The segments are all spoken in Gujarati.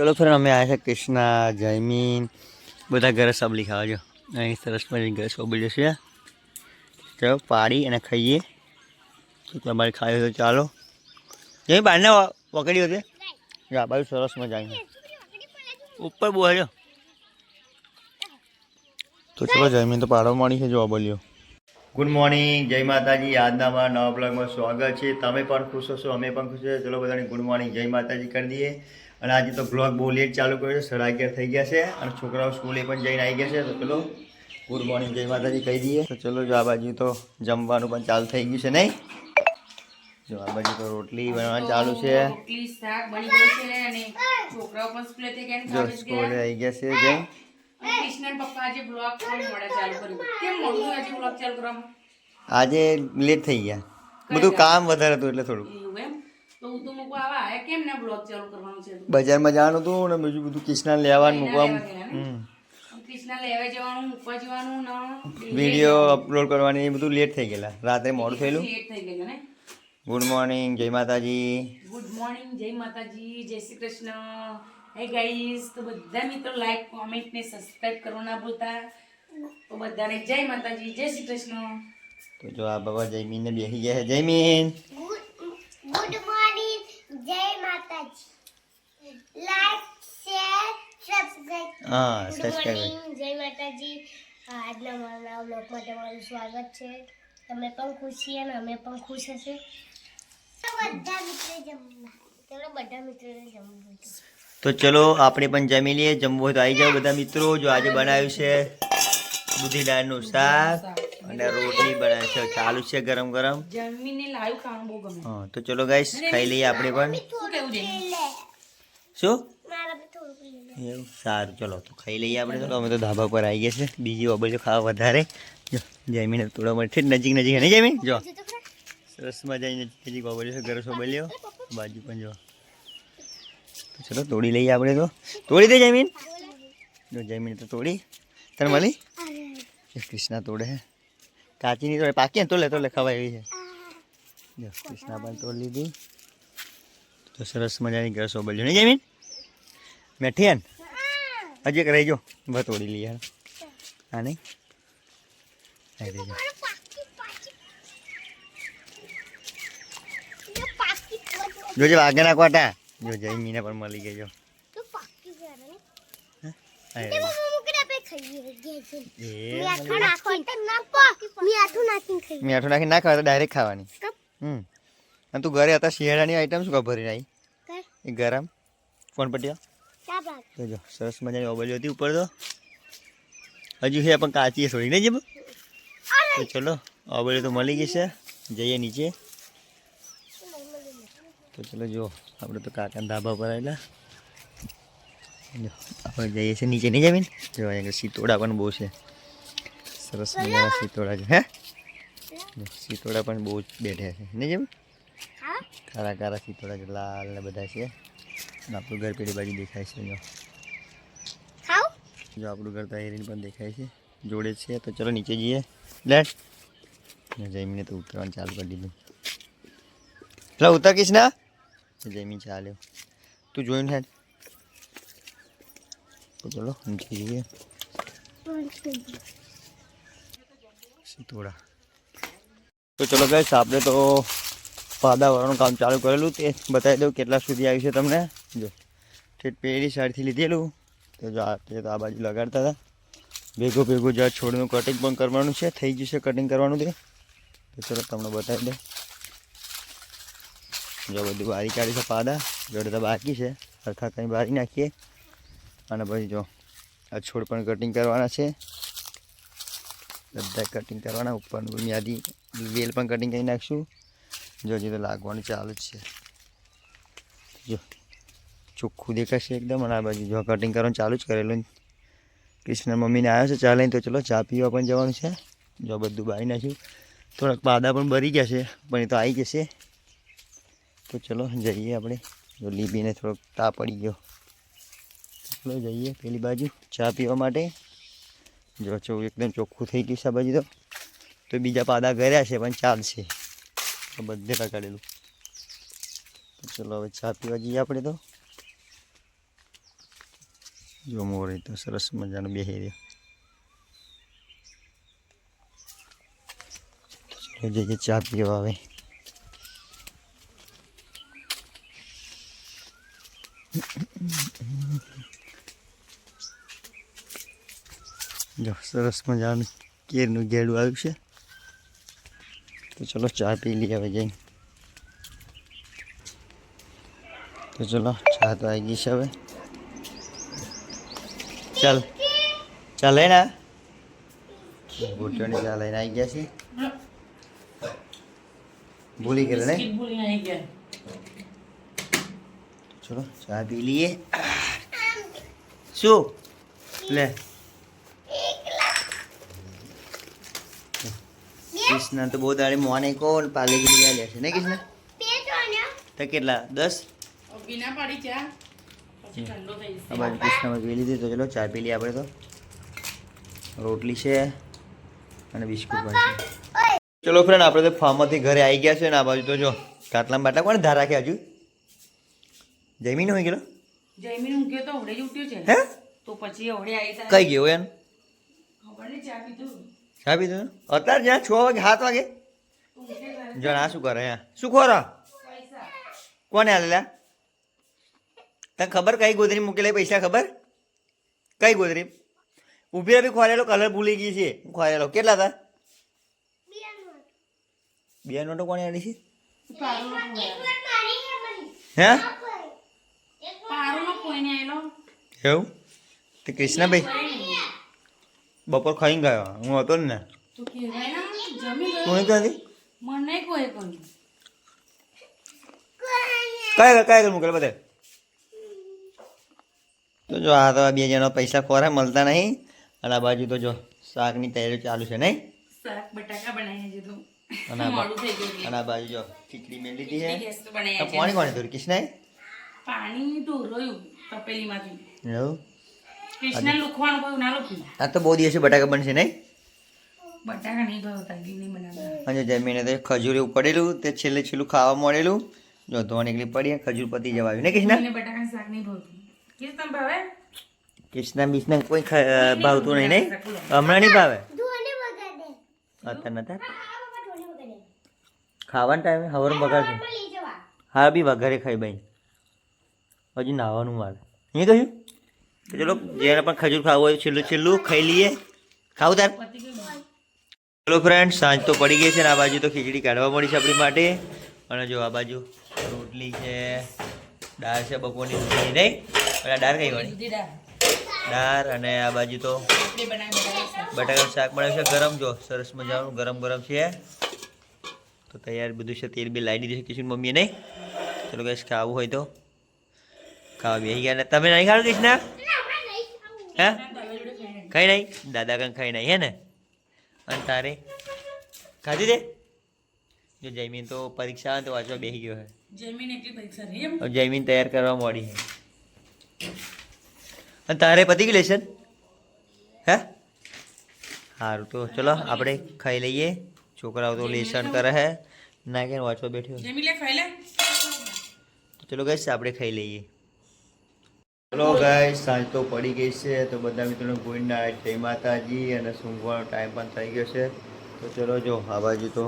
ચલો ફ્રેન્ડ અમે આવ્યા છે કૃષ્ણા જયમીન બધા ઘરે સબલી ખાવા જો. અહીં સરસ મજાની ઘરે સોબલી જશે. ચલો પાડી અને ખાઈએ. તમારે ખાવી હોય તો ચાલો. જઈ બહારને પકડી હતી? આ બાજુ સરસ મજાની. ઉપર બહુ હજો તો ચલો જયમીન તો પાડવા મળી છે જો બોલ્યો. ગુડ મોર્નિંગ જય માતાજી. આજના મારા નવા બ્લોગમાં સ્વાગત છે. તમે પણ ખુશ હશો અમે પણ ખુશ હશો. ચલો બધાને ગુડ મોર્નિંગ જય માતાજી કરી દઈએ. અને આજે તો બ્લોગ બહુ લેટ ચાલુ કર્યો છે સાડા અગિયાર થઈ ગયા છે અને છોકરાઓ સ્કૂલે પણ જઈને આવી ગયા છે. તો ચલો ગુડ મોર્નિંગ જય માતાજી કહી દઈએ. તો ચલો જો આ બાજુ તો જમવાનું પણ ચાલુ થઈ ગયું છે નહીં? જો આ બાજુ તો રોટલી બનાવવાનું ચાલુ છે. જો સ્કૂલે આવી ગયા છે જય કૃષ્ણ પપ્પા આજે બ્લોગ ચાલુ કર્યું કેમ મોડું આજે બ્લોગ ચાલુ કરવામાં? આજે લેટ થઈ ગયા. બધું કામ વધારે હતું એટલે થોડું બજારમાં જવાનું હતું ને બીજું બધું કિષ્ણા લેવાનું મૂકવાનું વીડિયો અપલોડ કરવાની એ બધું લેટ થઈ ગયેલા. રાત્રે મોડું થયેલું. થઈ ગયેલું ને? ગુડ મોર્નિંગ જય માતાજી. ગુડ મોર્નિંગ જય માતાજી જય શ્રી કૃષ્ણ. હે ગાઈઝ તો બધા મિત્રો લાઈક કોમેન્ટ ને સબસ્ક્રાઇબ કરવા ના ભૂલતા. તો બધાને જય માતાજી જય શ્રી કૃષ્ણ. તો જો આ બાબા જયમીન ને બેસી ગયા છે. જયમીન! ગુડ જય માતાજી. લાઈક શેર સબસ્ક્રાઇબ હા ગુડ જય માતાજી. આજના મારા બ્લોગમાં તમારું સ્વાગત છે. તમે પણ ખુશ છીએ અને અમે પણ ખુશ હશે. બધા મિત્રો જમવા ચલો બધા મિત્રોને જમવું તો. ચલો આપણે પણ જમી લઈએ. જમવું હોય તો આવી જાઓ બધા મિત્રો. જો આજે બનાવ્યું છે દૂધી દાળનું શાક. અને રોટલી બનાવે છે. ચાલુ છે ગરમ ગરમ. જમીને લાવ્યું ખાવાનું બહુ ગમે. હા તો ચલો ગાઈસ ખાઈ લઈએ આપણે પણ. શું? એવું? સારું ચલો તો ખાઈ લઈએ આપણે તો. અમે તો ધાબા પર આવી ગયા છે. બીજી બાબત ખાવા વધારે. જો જમીને થોડા મળશે નજીક નજીક નહીં જમી જો. સરસ મજા નજીક નજીક બાબલ્યો છે ઘરે સોબલ્યો બાજુ પણ જો. તો ચલો તોડી લઈએ આપણે તો. તોડી દે જમીન. જો જમીન તો તોડી. તને મળી? કૃષ્ણા તોડે હે. કાચી નહીં તોડે પાકી ને તો લે તો લે ખવાય એવી છે. જો કૃષ્ણા પણ તોડી લીધી. તો સરસ મજાની ઘર સોબલ્યો નહીં જમીન? મેઠી ને? હજી એક રહી જો તોડી લઈએ. હા નહીં? આવી દેજો પાકી પાકી જો પાકી તો જોજે વાગે ના કોટા. જો મીને પણ મળી ગયો. તો પાકી મીઠું નાખી. ના ખાવા તો ડાયરેક્ટ ખાવાની. હમ. અને તું ઘરે હતા શિયાળાની આઈટમ શું ખબર આવી એ ગરમ. ફોન પટ્યો જો સરસ મજાની ઓબલી હતી ઉપર તો. હજુ છે પણ કાચી છે થોડી નહીં જેમ તો ચલો ઓબલી તો મળી ગઈ છે. જઈએ નીચે. તો ચલો જો આપણે તો કાકા ધાબા પર આવેલા. આપણે જઈએ છીએ નીચે. નહીં જમીન? જો અહીંયા સીતોડા પણ બહુ છે. સરસ મજાના સીતોડા છે હે? શીતોડા સીતોડા પણ બહુ જ બેઠ્યા છે. નહીં જેમ કારા કારા શીતોડા સીતોડા છે લાલ ને બધા છે. આપણું ઘર પેલી બાજુ દેખાય છે જો. જો આપણું ઘર તૈયારીને પણ દેખાય છે. જોડે છે તો ચલો નીચે જઈએ. લેટ જમીને તો ઉતરવાનું ચાલુ કરી દીધું. એટલે ઉતર ના જમીન ચાલ્યો. તું જોઈને હેડ? તો ચલો જઈએ સીતોડા તો ચલો ગાઈસ આપણે તો પાદા કામ ચાલુ કરેલું તે બતાવી દઉં કેટલા સુધી આવ્યું છે તમને. જો ઠેઠ પેલી સાઈડથી લીધેલું. તો જો આ તે આ બાજુ લગાડતા હતા. ભેગું ભેગું જ્યાં છોડનું કટિંગ પણ કરવાનું છે થઈ ગયું છે કટિંગ કરવાનું તે. તો ચલો તમને બતાવી દે જો બધું બારી કાઢી છે પાદા જોડે તો બાકી છે. સરખા કંઈ બારી નાખીએ. અને પછી જો, આ છોડ પણ કટિંગ કરવાના છે. બધા કટિંગ કરવાના, ઉપરનું યાદી વેલ પણ કટિંગ કરી નાખશું. જો હજી તો લાગવાનું ચાલુ જ છે. જો, ચોખ્ખું દેખાશે એકદમ અને આ બાજુ જો કટિંગ કરવાનું ચાલુ જ કરેલું કૃષ્ણ મમ્મીને આવ્યો છે ચાલે તો ચલો ચા પીવા પણ જવાનું છે. જો બધું બારી નાખ્યું. થોડાક પાદા પણ ભરી ગયા છે, પણ એ તો આવી જશે. તો ચલો જઈએ આપણે. જો લીબીને થોડોક તા પડી ગયો. ચલો જઈએ પેલી બાજુ. ચા પીવા માટે. જો ચો એકદમ ચોખ્ખું થઈ ગયું છે બાજુ તો. તો બીજા પાદા કર્યા છે, પણ ચાલશે. બધે લગાડેલું. ચલો હવે ચા પીવા જઈએ આપણે તો. જો મોરે તો સરસ મજાનું બેસી રહ્યો. જઈએ ચા પીવા આવે જો, સરસ મજાનું કેરનું ગેડું આવ્યું છે. તો ચલો ચા પી લઈએ હવે જઈને. તો ચલો, ચા તો આવી ગઈ છે હવે. ચાલ ચાલ લઈને આ. ઘૂંટણી ચા લઈને આવી ગયા છે ભૂલી ગયેલા ને? બિસ્કિટ ભૂલીને આવી ગયા. ચલો ચા પી લઈએ શું લે કૃષ્ણ તો બહુ દાડે મોને કોણ પાલે લઈ લે છે ને કૃષ્ણ તો કેટલા દસ બીના પાડી ચા કૃષ્ણમાં પી લીધી તો ચલો ચા પી લઈએ આપણે તો રોટલી છે અને બિસ્કુટ પણ છે ચલો ફ્રેન્ડ આપણે તો ફાર્મમાંથી ઘરે આવી ગયા છે ને આ બાજુ તો જો કાટલામાં બાટલા કોણ ધાર રાખે હજુ જમીન હોય ગયેલો? જયમીન ઊંઘ્યો તો હવડે જ ઉઠ્યો છે. હે? તો પછી હવડે આવી તા કઈ ગયો એમ? ખબર નહીં ચા પીધું. ચા પીધું? અત્યારે જ્યાં છ વાગે સાત વાગે? જણા શું કરે આ શું ખોરા? કોને આલેલા? તને ખબર કઈ ગોદરી મૂકેલી પૈસા ખબર? કઈ ગોદરી? ઊભી બી ખોરેલો કલર ભૂલી ગઈ છે. હું ખોરેલો કેટલા હતા? બે નોટો. કોને આલી છે? હે? એવું? તે કૃષ્ણભાઈ? બપોર ખાઈને ગયો. હું હતો ને. તો મને કોઈ કોઈ કઈ મૂકેલ બધે? તો જો આ તો બે જણા પૈસા ખોરા મળતા નહીં. અને આ બાજુ તો જો શાકની તૈયારી ચાલુ છે નહીં? શાક બટાકા બનાવીને અને આ બાજુ જો ખીચડી મેં લીધી છે. પાણી કોને ધોરી કૃષ્ણ પાણી ઢોરોયું તપેલીમાંથી. એવું? કૃષ્ણ લુખવાનું કહ્યું ના લુખ્યું આ તો બહુ દિવસે બટાકા બનશે નહીં? બટાકા નહીં ભાવતા ઘી નહીં બનાવતા. અને જમીને તો ખજૂર એવું પડેલું તે છેલ્લે છેલ્લું ખાવા મળેલું. જો ધોવા નીકળી પડી ખજૂર પતી જવા આવ્યું. ને કૃષ્ણ? બટાકા શાક નહીં ભાવતું. કીધું ભાવે? કૃષ્ણ બિષ્ણ કોઈ ભાવતું નહીં નહીં? હમણાં નહીં ભાવે? અત્યારે નતા? ખાવાના ટાઈમે હવર બગાડશે હા બી વઘારે ખાઈ ભાઈ હજી નાવાનું મારે. નહીં કહ્યું? ચલો જેને પણ ખજૂર ખાવું હોય છેલ્લું છેલ્લું ખાઈ લઈએ. ખાવું તાર? ચલો ફ્રેન્ડ સાંજ તો પડી ગઈ છે ને આ બાજુ તો ખીચડી કાઢવા મળી છે આપણી માટે. અને જો આ બાજુ રોટલી છે દાળ છે બપોરની રોટલી નહીં? અને આ દાળ કઈ વાળી. દાળ. અને આ બાજુ તો બટાકાનું શાક બનાવ્યું છે ગરમ. જો સરસ મજાનું ગરમ ગરમ છે. તો તૈયાર બધું છે તેલ બી લાવી દીધું છે કિશન મમ્મીએ નહીં? ચલો કઈ ખાવું હોય તો. ખાવા બેસી ગયા ને. તમે નહીં ખાવું કૃષ્ણ હે? ખાઈ નહીં દાદા કંઈ ખાઈ નહીં હે ને? અને તારે? ખાધી દે જો જયમીન તો પરીક્ષા તો વાંચવા બેસી ગયો એમ? જયમીન તૈયાર કરવા મોડી છે અને તારે પતી ગયું લેશન હે? સારું તો ચલો આપણે ખાઈ લઈએ. છોકરાઓ તો લેસન કરે છે ના કે વાંચવા બેઠ્યો ચલો ગઈશ આપણે ખાઈ લઈએ. ચલો ગાય સાંજ તો પડી ગઈ છે તો બધા મિત્રોને ગુડ નાઇટ. જય માતાજી અને સૂંઘવાનો ટાઈમ પણ થઈ ગયો છે. તો ચલો જો આ બાજુ તો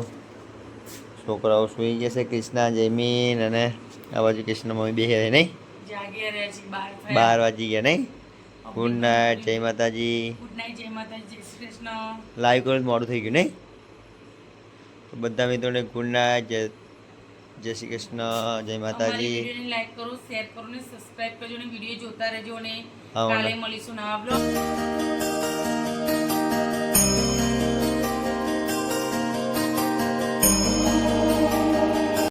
છોકરાઓ સૂઈ ગયા છે કૃષ્ણા જયમીન અને આ બાજુ કૃષ્ણ મમ્મી બે નહીં? રહે છે બાર વાગી ગયા નહીં? ગુડ નાઇટ જય માતાજી. લાઈવ કરો મોડું થઈ ગયું નહીં? તો બધા મિત્રોને ગુડ નાઇટ જય જય શ્રી કૃષ્ણ જય માતાજી. વિડીયોને લાઈક કરો શેર કરો ને સબસ્ક્રાઇબ કરજો ને વીડિયો જોતા રહેજો ને. કાલે મળીશું નવા બ્લોગ